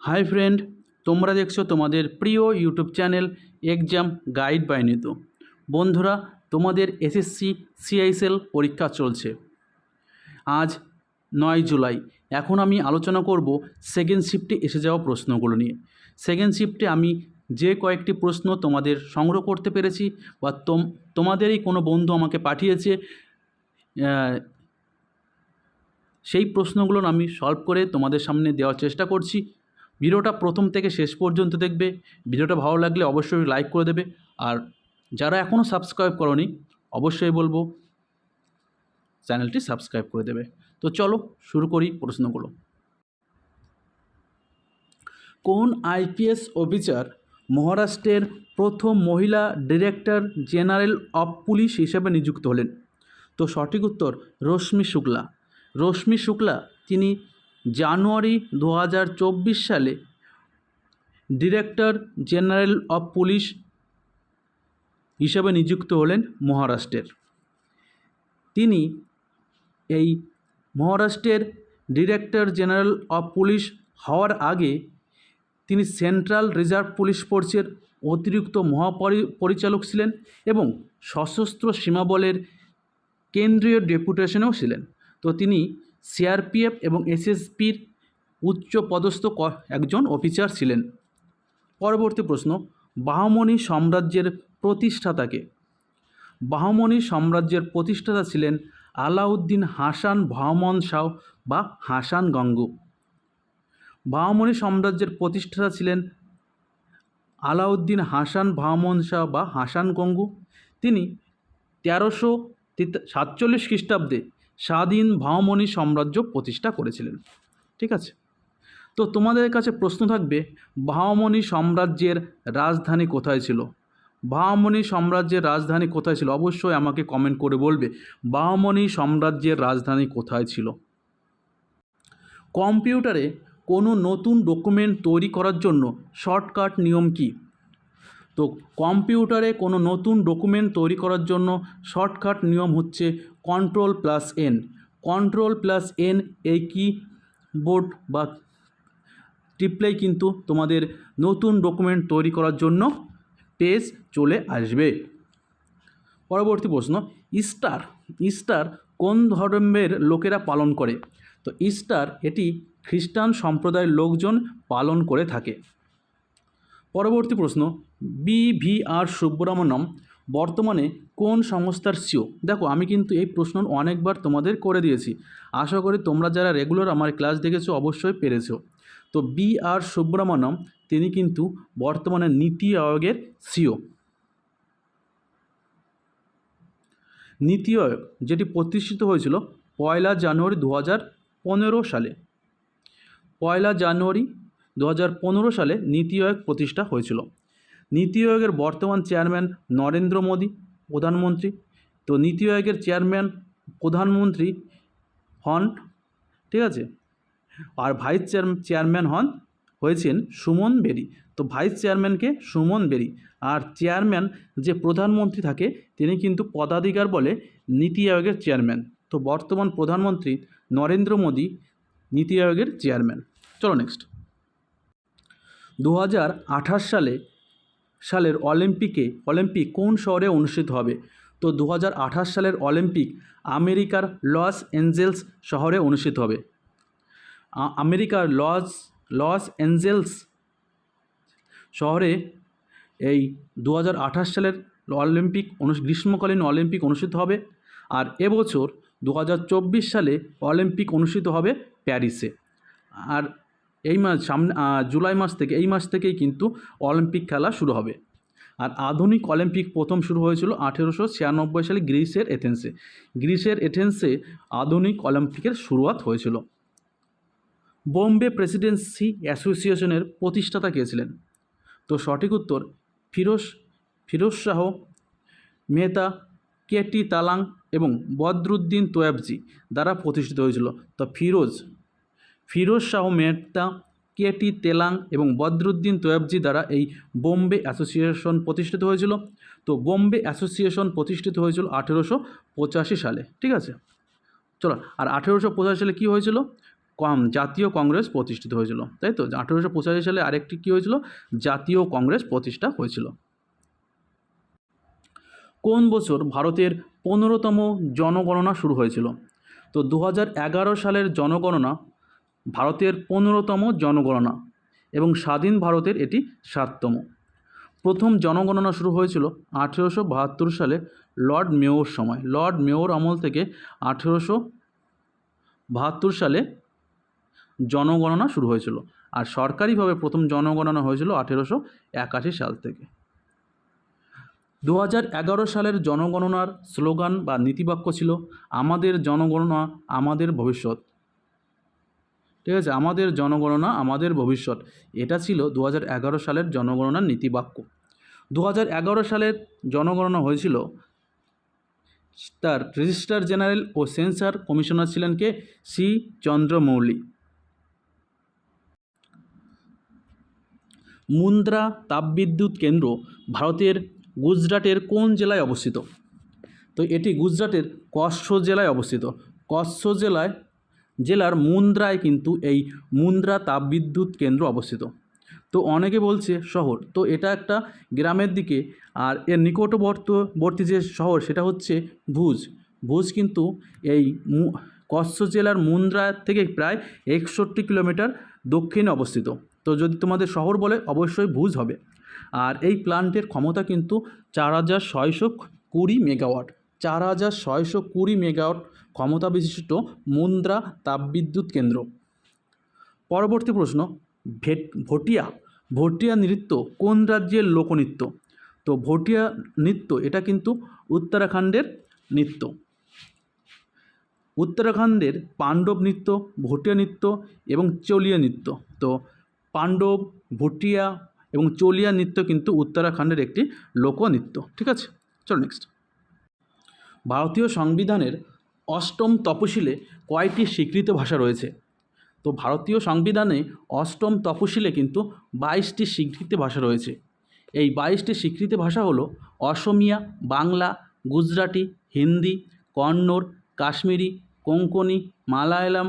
Hi friend, তোমরা দেখছ তোমাদের প্রিয় YouTube channel exam guide by Nitu. বন্ধুরা, তোমাদের এসএসসি সিআইএসএল পরীক্ষা চলছে। আজ নয় জুলাই। এখন আমি আলোচনা করব সেকেন্ড শিফটে এসে যাওয়া প্রশ্নগুলো নিয়ে। সেকেন্ড শিফটে আমি যে কয়েকটি প্রশ্ন তোমাদের সংগ্রহ করতে পেরেছি বা তোম, তোমাদেরই কোনো বন্ধু আমাকে পাঠিয়েছে সেই প্রশ্নগুলো আমি সলভ করে তোমাদের সামনে দেওয়ার চেষ্টা করছি। ভিডিওটা প্রথম থেকে শেষ পর্যন্ত দেখবে। ভিডিওটা ভালো লাগলে অবশ্যই লাইক করে দেবে। আর যারা এখনও সাবস্ক্রাইব করনি, অবশ্যই বলব চ্যানেলটি সাবস্ক্রাইব করে দেবে। তো চলো শুরু করি প্রশ্নগুলো। কোন আইপিএস অফিসার মহারাষ্ট্রের প্রথম মহিলা ডিরেক্টর জেনারেল অফ পুলিশ হিসেবে নিযুক্ত হলেন? তো সঠিক উত্তর রশ্মি শুক্লা। রশ্মি শুক্লা, তিনি জানুয়ারি দু হাজার চব্বিশ সালে ডিরেক্টর জেনারেল অফ পুলিশ হিসেবে নিযুক্ত হলেন মহারাষ্ট্রের। তিনি এই মহারাষ্ট্রের ডিরেক্টর জেনারেল অফ পুলিশ হওয়ার আগে তিনি সেন্ট্রাল রিজার্ভ পুলিশ ফোর্সের অতিরিক্ত মহাপরি পরিচালক ছিলেন এবং সশস্ত্র সীমাবলের কেন্দ্রীয় ডেপুটেশনেও ছিলেন। তো তিনি সিআরপিএফ এবং এসএসপির উচ্চ পদস্থ একজন অফিসার ছিলেন। পরবর্তী প্রশ্ন বাহমনি সাম্রাজ্যের প্রতিষ্ঠাতাকে? বাহমনি সাম্রাজ্যের প্রতিষ্ঠাতা ছিলেন আলাউদ্দিন হাসান ভহমন শাহ বা হাসান গঙ্গু। বাহমনি সাম্রাজ্যের প্রতিষ্ঠাতা ছিলেন আলাউদ্দিন হাসান ভামন শাহ বা হাসান গঙ্গু। তিনি তেরোশো সাতচল্লিশ খ্রিস্টাব্দে স্বাধীন ভাওমণি সাম্রাজ্য প্রতিষ্ঠা করেছিলেন। ঠিক আছে? তো তোমাদের কাছে প্রশ্ন থাকবে ভাওমণি সাম্রাজ্যের রাজধানী কোথায় ছিল? বাহমনি সাম্রাজ্যের রাজধানী কোথায় ছিল? অবশ্যই আমাকে কমেন্ট করে বলবে বাহমনি সাম্রাজ্যের রাজধানী কোথায় ছিল? কম্পিউটারে কোনো নতুন ডকুমেন্ট তৈরি করার জন্য শর্টকাট নিয়ম কী? তো কম্পিউটারে কোনো নতুন ডকুমেন্ট তৈরি করার জন্য শর্টকাট নিয়ম হচ্ছে control plus N control plus N এই কিবোর্ড বা টিপলেই কিন্তু তোমাদের নতুন ডকুমেন্ট তৈরি করার জন্য পেজ চলে আসবে। পরবর্তী প্রশ্ন ইস্টার ইস্টার কোন ধর্মের লোকেরা পালন করে? তো ইস্টার এটি খ্রিস্টান সম্প্রদায়ের লোকজন পালন করে থাকে। পরবর্তী প্রশ্ন বি ভি আর সুব্রমণ্যম বর্তমানে কোন সংস্থার সিও? দেখো, আমি কিন্তু এই প্রশ্ন অনেকবার তোমাদের করে দিয়েছি। আশা করি তোমরা যারা রেগুলার আমার ক্লাস দেখেছ অবশ্যই পেরেছ। তো বি আর সুব্রমণ্যম, তিনি কিন্তু বর্তমানে নীতি আয়োগের সিও। নীতি আয়োগ, যেটি প্রতিষ্ঠিত হয়েছিল পয়লা জানুয়ারি দু হাজার পনেরো সালে। পয়লা জানুয়ারি দু হাজার পনেরো সালে নীতি আয়োগ প্রতিষ্ঠা হয়েছিল। নীতি আয়োগের বর্তমান চেয়ারম্যান নরেন্দ্র মোদী, প্রধানমন্ত্রী। তো নীতি আয়োগের চেয়ারম্যান, প্রধানমন্ত্রী হন, ঠিক আছে? আর ভাইস চেয়ার, চেয়ারম্যান হন, হয়েছেন সুমন বেরি। তো ভাইস চেয়ারম্যানকে সুমন বেরি। আর চেয়ারম্যান যে প্রধানমন্ত্রী থাকে, তিনি কিন্তু পদাধিকার বলে নীতি আয়োগের চেয়ারম্যান। তো বর্তমান প্রধানমন্ত্রী নরেন্দ্র মোদী, নীতি আয়োগের চেয়ারম্যান। চলো নেক্সট দু হাজার আঠাশ সালে সালের অলিম্পিকে, অলিম্পিক কোন শহরে অনুষ্ঠিত হবে? তো দু হাজার আঠাশ সালের অলিম্পিক আমেরিকার লস এঞ্জেলস শহরে অনুষ্ঠিত হবে। আমেরিকার লস লস এঞ্জেলস শহরে এই দু হাজার আঠাশ সালের অলিম্পিক গ্রীষ্মকালীন অলিম্পিক অনুষ্ঠিত হবে আর এবছর দু হাজার চব্বিশ সালে অলিম্পিক অনুষ্ঠিত হবে প্যারিসে। আর এই মাস সামনে জুলাই মাস থেকে, এই মাস থেকেই কিন্তু অলিম্পিক খেলা শুরু হবে। আর আধুনিক অলিম্পিক প্রথম শুরু হয়েছিল আঠেরোশো ছিয়ানব্বই সালে গ্রিসের এথেন্সে। গ্রিসের এথেন্সে আধুনিক অলিম্পিকের শুরুয়াত হয়েছিল। বোম্বে প্রেসিডেন্সি অ্যাসোসিয়েশনের প্রতিষ্ঠাতা কে ছিলেন? তো সঠিক উত্তর ফিরোজ ফিরোজ শাহ, মেহতা, কেটি তালাং এবং বদরুদ্দিন তোয়াবজি দ্বারা প্রতিষ্ঠিত হয়েছিল। তো ফিরোজ ফিরোজ শাহ মেহতা কেটি তেলাং এবং বদরুদ্দিন তোয়াবজি দ্বারা এই বোম্বে অ্যাসোসিয়েশন প্রতিষ্ঠিত হয়েছিল। তো বোম্বে অ্যাসোসিয়েশন প্রতিষ্ঠিত হয়েছিল আঠেরোশো পঁচাশি সালে, ঠিক আছে? চলো আর আঠেরোশো পঁচাশি সালে কী হয়েছিল? কম, জাতীয় কংগ্রেস প্রতিষ্ঠিত হয়েছিল, তাই তো? আঠেরোশো পঁচাশি সালে আরেকটি কী হয়েছিল? জাতীয় কংগ্রেস প্রতিষ্ঠা হয়েছিল। কোন বছর ভারতের পনেরোতম জনগণনা শুরু হয়েছিল? তো দু সালের জনগণনা ভারতের পনেরোতম জনগণনা এবং স্বাধীন ভারতের এটি সাততম। প্রথম জনগণনা শুরু হয়েছিল আঠেরোশো বাহাত্তর সালে লর্ড মেয়র সময়। লর্ড মেয়র আমল থেকে আঠেরোশো বাহাত্তর সালে জনগণনা শুরু হয়েছিল আর সরকারিভাবে প্রথম জনগণনা হয়েছিল আঠেরোশো একাশি সাল থেকে। দু সালের জনগণনার স্লোগান বা নীতিবাক্য ছিল, আমাদের জনগণনা, আমাদের ভবিষ্যৎ। ঠিক আছে? আমাদের জনগণনা, আমাদের ভবিষ্যৎ। এটা ছিল দু সালের জনগণনার নীতিবাক্য। দু সালের জনগণনা হয়েছিল তার রেজিস্ট্রার জেনারেল ও সেন্সার কমিশনার ছিলেন কে? সি চন্দ্রমৌলি। মুন্দ্রা তাপবিদ্যুৎ কেন্দ্র ভারতের গুজরাটের কোন জেলায় অবস্থিত? তো এটি গুজরাটের কচ্ছ জেলায় অবস্থিত। কচ্ছ জেলায় জেলার মুন্দ্রায় কিন্তু এই মুন্দ্রা তাপবিদ্যুৎ কেন্দ্র অবস্থিত। তো অনেকে বলছে শহর, তো এটা একটা গ্রামের দিকে আর এর নিকটবর্তী যে শহর সেটা হচ্ছে ভুজ। ভুজ কিন্তু এই কচ্ছ জেলার মুন্দ্রা থেকে প্রায় একষট্টি কিলোমিটার দক্ষিণে অবস্থিত। তো যদি তোমাদের শহর বলে অবশ্যই ভুজ হবে। আর এই প্ল্যান্টের ক্ষমতা কিন্তু চার হাজার ছয়শো কুড়ি মেগাওয়াট। চার হাজার ছয়শো কুড়ি মেগাওয়াট ক্ষমতা বিশিষ্ট মুন্দ্রা তাপবিদ্যুৎ কেন্দ্র। পরবর্তী প্রশ্ন, ভেট, ভটিয়া ভটিয়া নৃত্য কোন রাজ্যের লোকনৃত্য? তো ভটিয়া নৃত্য, এটা কিন্তু উত্তরাখণ্ডের নৃত্য। উত্তরাখণ্ডের পাণ্ডব নৃত্য, ভটিয়া নৃত্য এবং চলিয়া নৃত্য। তো পাণ্ডব, ভুটিয়া এবং চলিয়া নৃত্য কিন্তু উত্তরাখণ্ডের একটি লোকনৃত্য। ঠিক আছে? চলো নেক্সট ভারতীয় সংবিধানের অষ্টম তপশিলে কয়টি স্বীকৃত ভাষা রয়েছে? তো ভারতীয় সংবিধানে অষ্টম তপশিলে কিন্তু বাইশটি স্বীকৃত ভাষা রয়েছে। এই বাইশটি স্বীকৃত ভাষা হলো অসমিয়া, বাংলা, গুজরাটি, হিন্দি, কন্নড়, কাশ্মীরি কোঙ্কনি মালায়ালাম,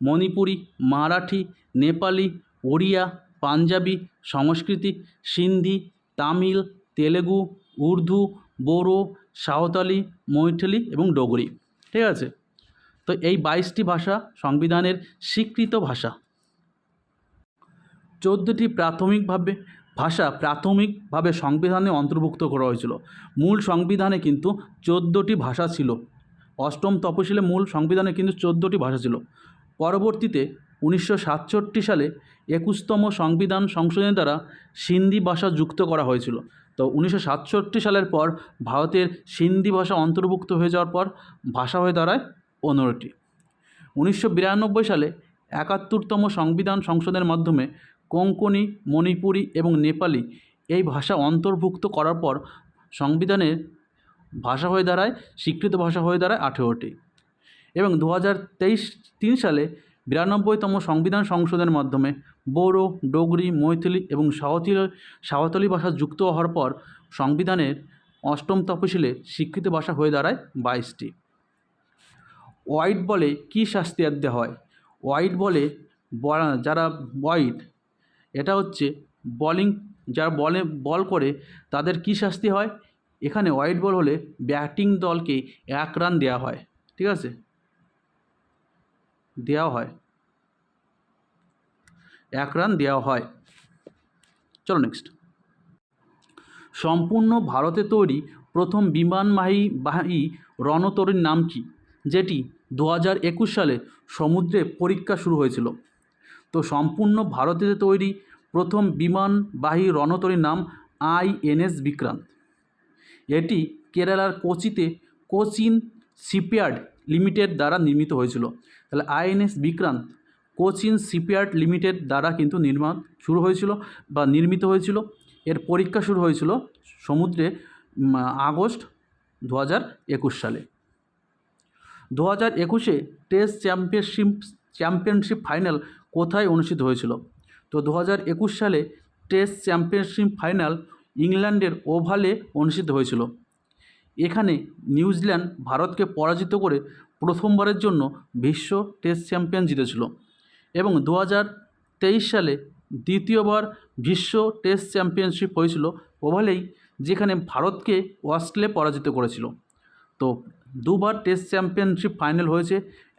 মণিপুরি, মারাঠি, নেপালি, ওড়িয়া, পাঞ্জাবি, সংস্কৃতি, সিন্ধি, তামিল, তেলেগু, উর্দু বোরো সাঁওতালি, মৈথিলি এবং ডোগরি। ঠিক আছে? তো এই বাইশটি ভাষা সংবিধানের স্বীকৃত ভাষা। চোদ্দোটি প্রাথমিকভাবে ভাষা প্রাথমিকভাবে সংবিধানে অন্তর্ভুক্ত করা হয়েছিল। মূল সংবিধানে কিন্তু চোদ্দোটি ভাষা ছিল। অষ্টম তপশিলে মূল সংবিধানে কিন্তু চোদ্দোটি ভাষা ছিল। পরবর্তীতে উনিশশো সাতষট্টি সালে একুশতম সংবিধান সংশোধনের দ্বারা সিন্ধি ভাষা যুক্ত করা হয়েছিল। তো উনিশশো সাতষট্টি সালের পর ভারতের সিন্ধি ভাষা অন্তর্ভুক্ত হয়ে যাওয়ার পর ভাষা হয়ে দাঁড়ায় পনেরোটি উনিশশো বিরানব্বই সালে একাত্তরতম সংবিধান সংশোধনের মাধ্যমে কোঙ্কনি মণিপুরি এবং নেপালি এই ভাষা অন্তর্ভুক্ত করার পর সংবিধানের ভাষা হয়ে দাঁড়ায়, স্বীকৃত ভাষা হয়ে দাঁড়ায় আঠেরোটি। এবং দু হাজার তেইশ তিন সালে বিরানব্বইতম সংবিধান সংশোধনের মাধ্যমে বোরো ডোগরি, মৈথিলি এবং সাঁওতালি সাঁওতালি ভাষা যুক্ত হওয়ার পর সংবিধানের অষ্টম তপশিলে স্বীকৃত ভাষা হয়ে দাঁড়ায় বাইশটি। ওয়াইড বলে কী শাস্তি দেওয়া হয়? ওয়াইড বলে যারা ওয়াইড এটা হচ্ছে বলিং, যারা বলে, বল করে তাদের কী শাস্তি হয়? এখানে ওয়াইড বল হলে ব্যাটিং দলকে এক রান দেওয়া হয়, ঠিক আছে? দেওয়া হয়। এক রান দেওয়া হয়। চলো নেক্সট সম্পূর্ণ ভারতে তৈরি প্রথম বিমানবাহী বাহী রণতরীর নাম কি? যেটি দু হাজার একুশ সালে সমুদ্রে পরীক্ষা শুরু হয়েছিল। তো সম্পূর্ণ ভারতে তৈরি প্রথম বিমানবাহী রণতরীর নাম আইএনএস বিক্রান্ত। এটি কেরালার কোচিতে কোচিন শিপইয়ার্ড লিমিটেড দ্বারা নির্মিত হয়েছিল। তাহলে INS Vikrant Cochin shipyard limited দ্বারা কিন্তু নির্মাণ শুরু হয়েছিল বা নির্মিত হয়েছিল। এর পরীক্ষা শুরু হয়েছিল সমুদ্রে আগস্ট দু একুশ সালে। দু হাজার একুশে টেস্ট চ্যাম্পিয়নশিপ চ্যাম্পিয়নশিপ ফাইনাল কোথায় অনুষ্ঠিত হয়েছিল? তো দু হাজার একুশ সালে টেস্ট চ্যাম্পিয়নশিপ ফাইনাল ইংল্যান্ডের ওভালে অনুষ্ঠিত হয়েছিল। এখানে নিউজিল্যান্ড ভারতকে পরাজিত করে প্রথমবারের জন্য বিশ্ব টেস্ট চ্যাম্পিয়ন জিতেছিল। এবং দু হাজার তেইশ সালে দ্বিতীয়বার বিশ্ব টেস্ট চ্যাম্পিয়নশিপ হয়েছিল ওভালেই যেখানে ভারতকে অস্ট্রেলিয়া পরাজিত করেছিল। তো দুবার টেস্ট চ্যাম্পিয়নশিপ ফাইনাল হয়েছে,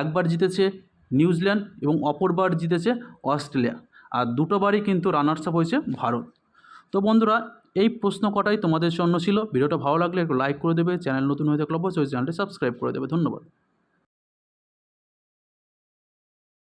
একবার জিতেছে নিউজিল্যান্ড এবং অপরবার জিতেছে অস্ট্রেলিয়া। আর দুটোবারই কিন্তু রানার্স আপ হয়েছে ভারত। তো বন্ধুরা, এই প্রশ্ন কটাই তোমাদের জন্য ছিল। ভিডিওটা ভালো লাগলে একটু লাইক করে দেবে, চ্যানেল নতুন হয়ে থাকলে অবশ্যই চ্যানেলটি সাবস্ক্রাইব করে দেবে। ধন্যবাদ।